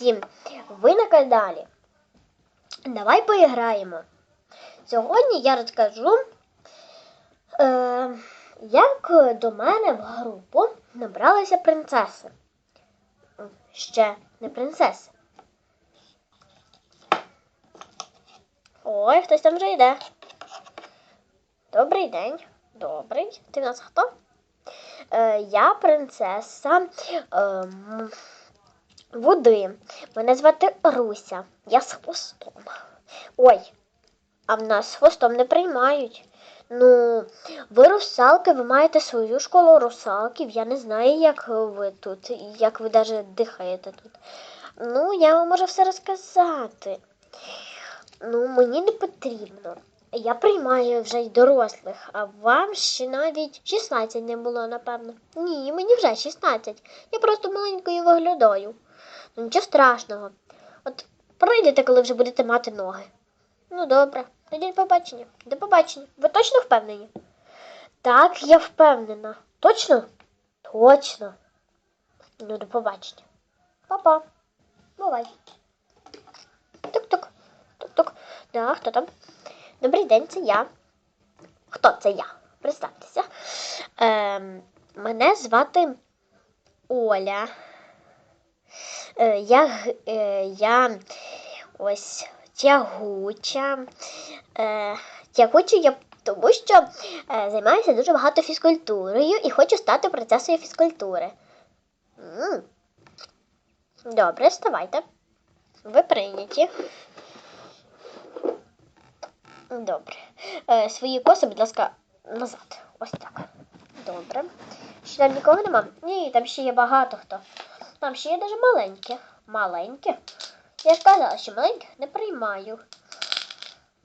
всім! Ви на каналі. Давай поіграємо. Сьогодні я розкажу, е, як до мене в групу набралися принцеси. Ще не принцеси. Ой, хтось там вже йде. Добрий день. Добрий. Ти в нас хто? Е, я принцеса ем, води. Мене звати Руся. Я з хвостом. Ой, а в нас з хвостом не приймають. Ну, ви русалки, ви маєте свою школу русалків. Я не знаю, як ви тут, як ви навіть дихаєте тут. Ну, я вам можу все розказати. Ну, мені не потрібно. Я приймаю вже й дорослих, а вам ще навіть 16 не було, напевно. Ні, мені вже 16. Я просто маленькою виглядаю. Ну, нічого страшного. От прийдете, коли вже будете мати ноги. Ну, добре. Тоді до побачення. До побачення. Ви точно впевнені? Так, я впевнена. Точно? Точно. Ну, до побачення. Па-па. Бувай. Тук-тук. Тук-тук. Да, хто там? Добрий день, це я. Хто це я? Представтеся. Ем, мене звати Оля. Е, я, е, я ось тягуча. Е, тягуча я тому, що займаюся дуже багато фізкультурою і хочу стати принцесою фізкультури. Добре, вставайте. Ви прийняті. Добре. Свої коси, будь ласка, назад. Ось так. Добре. Ще там нікого нема? Ні, там ще є багато хто. Там ще є даже маленькі. Маленькі? Я ж казала, що маленьких не приймаю.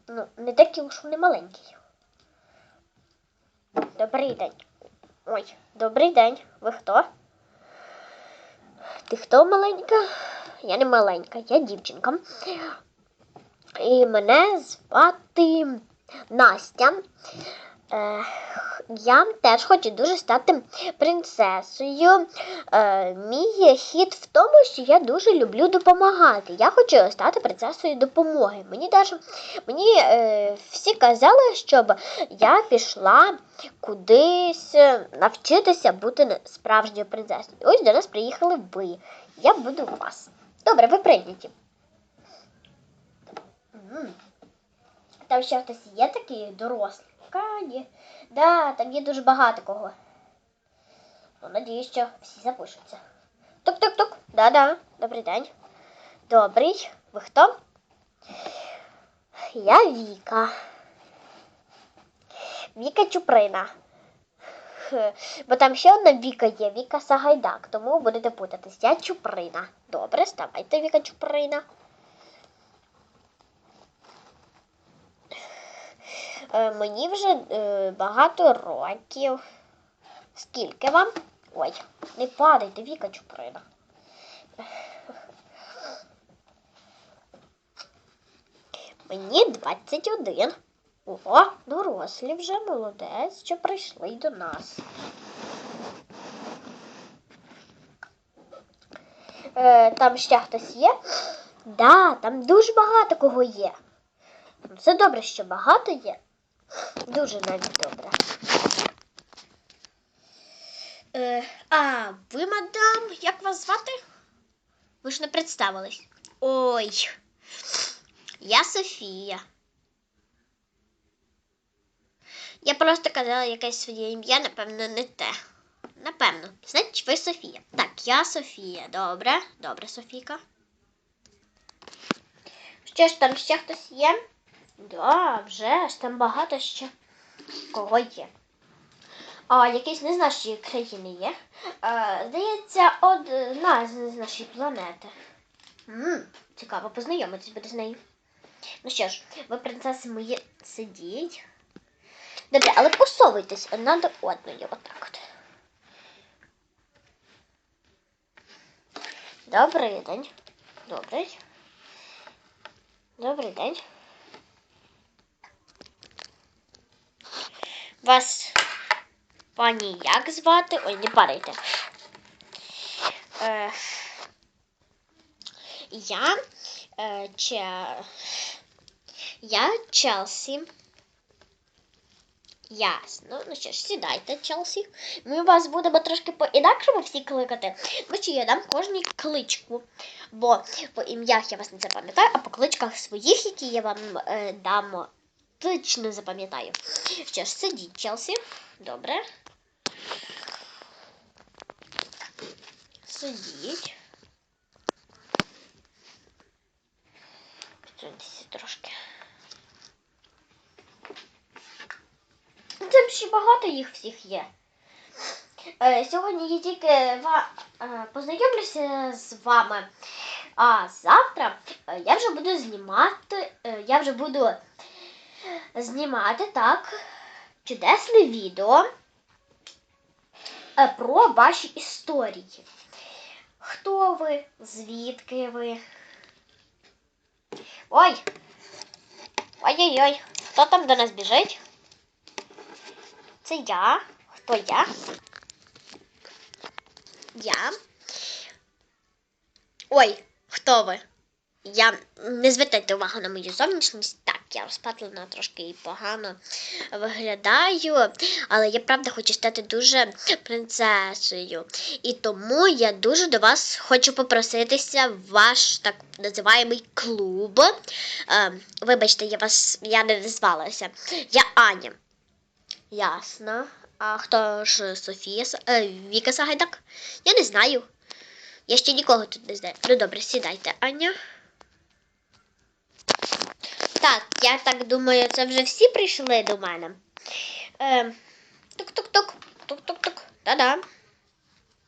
Ну, не такі уж вони маленькі. Добрий день. Ой, добрий день. Ви хто? Ти хто маленька? Я не маленька, я дівчинка. І мене звати Настя. Е, я теж хочу дуже стати принцесою. Е, мій хід в тому, що я дуже люблю допомагати. Я хочу стати принцесою допомоги. Мені даже, мені е, всі казали, щоб я пішла кудись навчитися бути справжньою принцесою. Ось до нас приїхали ви. Я буду у вас. Добре, ви прийняті. Там ще хтось є такий дорослий. Ка. Да, там є дуже багато кого. Ну, надіюсь, що всі запишуться. Тук-тук-тук. Да-да. Добрий день. Добрий. Ви хто? Я Віка. Віка Чуприна. Бо там ще одна Віка є, Віка Сагайдак, тому будете путатись. Я Чуприна. Добре, ставайте, Віка Чуприна. Мені вже е, багато років. Скільки вам? Ой, не падайте, Віка Чуприна. Мені 21. О, дорослі вже молодець, що прийшли до нас. Е, там ще хтось є? Да, там дуже багато кого є. Це добре, що багато є. Дуже навіть добре. Е, а ви, мадам, як вас звати? Ви ж не представились. Ой. Я Софія. Я просто казала якесь своє ім'я, напевно, не те. Напевно. Значить, ви Софія. Так, я Софія. Добре, добре, Софійка. Що ж там ще хтось є? Да, вже ж там багато ще кого є. А якийсь не з нашої країни є. А, здається, одна з нашої планети. м цікаво, познайомитись буде з нею. Ну що ж, ви, принцеси мої, сидіть. Добре, але посовуйтесь одна до одної. Отак от. Добрий день. Добрий. Добрий день. Вас пані як звати? Ой, не падайте. Е, я е, че... я Челсі. Ясно. Ну що ж, сідайте, Челсі. Ми вас будемо трошки по-інакшому всі кликати. Тому що я дам кожній кличку. Бо по ім'ях я вас не запам'ятаю, а по кличках своїх, які я вам е, дам, точно запам'ятаю. Що ж, сидіть, Челсі. Добре. Сидіть. Підсуньтеся трошки. Там ще багато їх всіх є. Е, сьогодні я тільки е, познайомлюся з вами. А завтра е, я вже буду знімати. я вже буду знімати так чудесне відео е, про ваші історії. Хто ви? Звідки ви? Ой! Ой-ой-ой, хто там до нас біжить? Це я. Хто я? Я. Ой, хто ви? Я не звертайте увагу на мою зовнішність. Я розпатлена трошки і погано виглядаю, але я правда хочу стати дуже принцесою. І тому я дуже до вас хочу попроситися в ваш так називаємий клуб. Е, вибачте, я вас я не назвалася. Я Аня. Ясно. А хто ж Софія? Е, Віка Сагайдак? Я не знаю. Я ще нікого тут не знаю. Ну добре, сідайте, Аня. Так, я так думаю, це вже всі прийшли до мене. Е, тук-тук-тук. Тук-тук-тук. Та-да.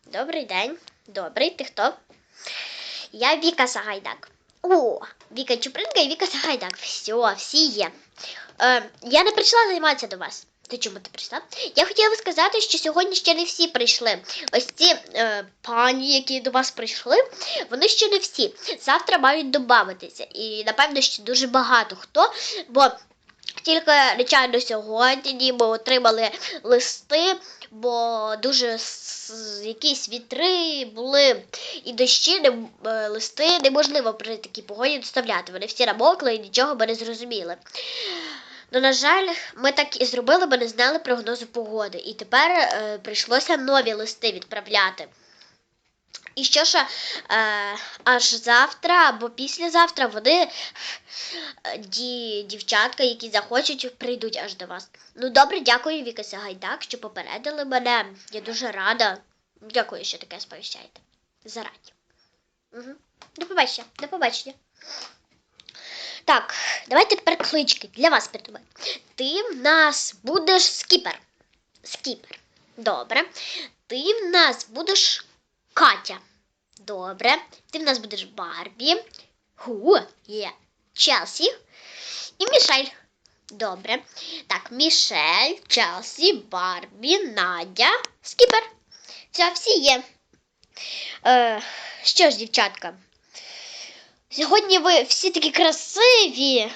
Добрий день. Добрий, ти хто? Я Віка Сагайдак. О, Віка Чупринка і Віка Сагайдак. Все, всі є. Е, я не прийшла займатися до вас. Ти чому ти прийшла? Я хотіла сказати, що сьогодні ще не всі прийшли. Ось ці е, пані, які до вас прийшли, вони ще не всі. Завтра мають додатися. І напевно ще дуже багато хто, бо тільки нечайно сьогодні ми отримали листи, бо дуже якісь вітри були і дощі, не, е, листи неможливо при такій погоді доставляти. Вони всі намокли і нічого би не зрозуміли. Ну, на жаль, ми так і зробили, бо не знали прогнозу погоди. І тепер е, прийшлося нові листи відправляти. І що ж, е, аж завтра або післязавтра вони, е, ді, дівчатка, які захочуть, прийдуть аж до вас. Ну, добре, дякую, Віка Сагайдак, що попередили мене. Я дуже рада. Дякую, що таке сповіщаєте. Зараді. Угу. До побачення, до побачення. Так, давайте тепер клички для вас придумаємо. Ти в нас будеш скіпер. Скіпер. Добре. Ти в нас будеш Катя. Добре. Ти в нас будеш Барбі. Ху, є. Челсі. І Мішель. Добре. Так, Мішель, Челсі, Барбі, Надя, Скіпер. Все, всі є. Е, що ж, дівчатка? Сьогодні ви всі такі красиві.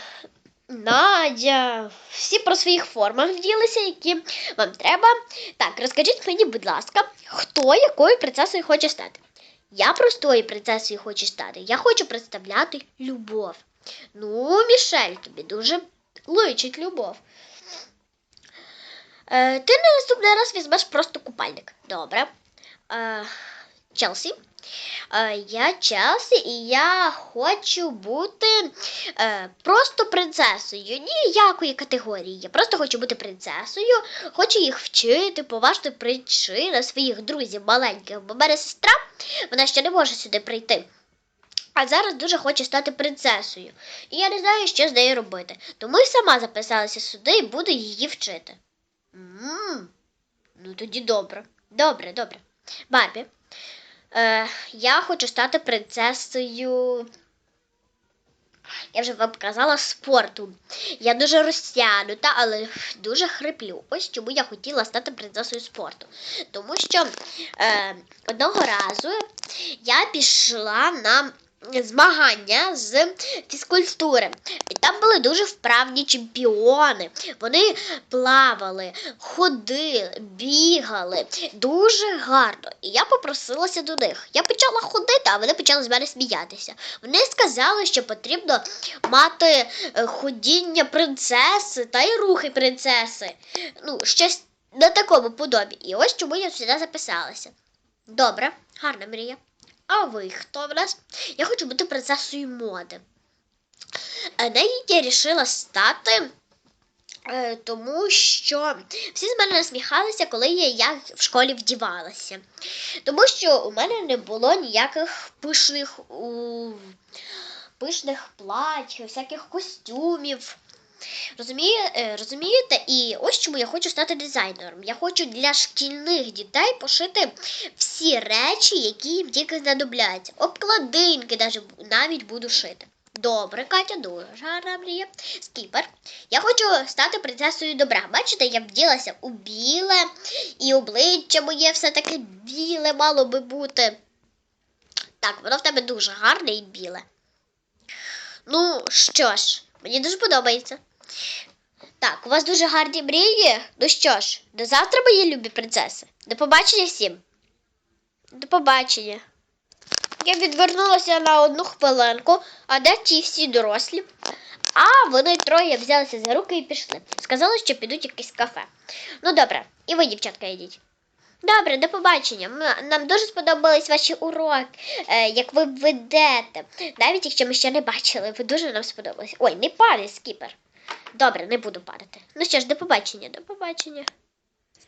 Надя, всі про своїх формах вділися, які вам треба. Так, розкажіть мені, будь ласка, хто якою принцесою хоче стати? Я простою принцесою хочу стати. Я хочу представляти любов. Ну, Мішель, тобі дуже личить любов. Е, ти на наступний раз візьмеш просто купальник. Добре. Е, Челсі. Е, я Челсі, і я хочу бути е, просто принцесою. Ніякої категорії. Я просто хочу бути принцесою, хочу їх вчити, поважати причини своїх друзів маленьких. Бо мене сестра, вона ще не може сюди прийти. А зараз дуже хоче стати принцесою. І я не знаю, що з нею робити. Тому й сама записалася сюди і буду її вчити. м Ну тоді добре. Добре, добре. Барбі. Е, я хочу стати принцесою. Я вже вам казала спорту. Я дуже розтягнута, але дуже хриплю. Ось чому я хотіла стати принцесою спорту. Тому що е, одного разу я пішла на змагання з фізкультури. І там були дуже вправні чемпіони. Вони плавали, ходили, бігали дуже гарно. І я попросилася до них. Я почала ходити, а вони почали з мене сміятися. Вони сказали, що потрібно мати е, ходіння принцеси та й рухи принцеси. Ну, щось на такому подобі. І ось чому я сюди записалася. Добре, гарна мрія. А ви хто в нас? Я хочу бути принцесою моди. Е, Нею я рішила стати, е, тому що всі з мене насміхалися, коли я, в школі вдівалася. Тому що у мене не було ніяких пишних, у, пишних плать, всяких костюмів. Розуміє, е, розумієте? І ось чому я хочу стати дизайнером. Я хочу для шкільних дітей пошити всі речі, які їм тільки знадобляться. Обкладинки навіть буду шити. Добре, Катя, дуже гарна мрія. Скіпер. Я хочу стати принцесою добра. Бачите, я вділася у біле, і обличчя моє все таке біле мало би бути. Так, воно в тебе дуже гарне і біле. Ну, що ж, мені дуже подобається. Так, у вас дуже гарні мрії. Ну що ж, до завтра, мої любі принцеси. До побачення всім. До побачення. Я відвернулася на одну хвилинку, а де ті всі дорослі? А вони троє взялися за руки і пішли. Сказали, що підуть якесь кафе. Ну добре, і ви, дівчатка, йдіть. Добре, до побачення. Нам дуже сподобались ваші уроки, е, як ви ведете. Навіть якщо ми ще не бачили, ви дуже нам сподобались. Ой, не падай, скіпер. Добре, не буду парити. Ну що ж, до побачення, до побачення.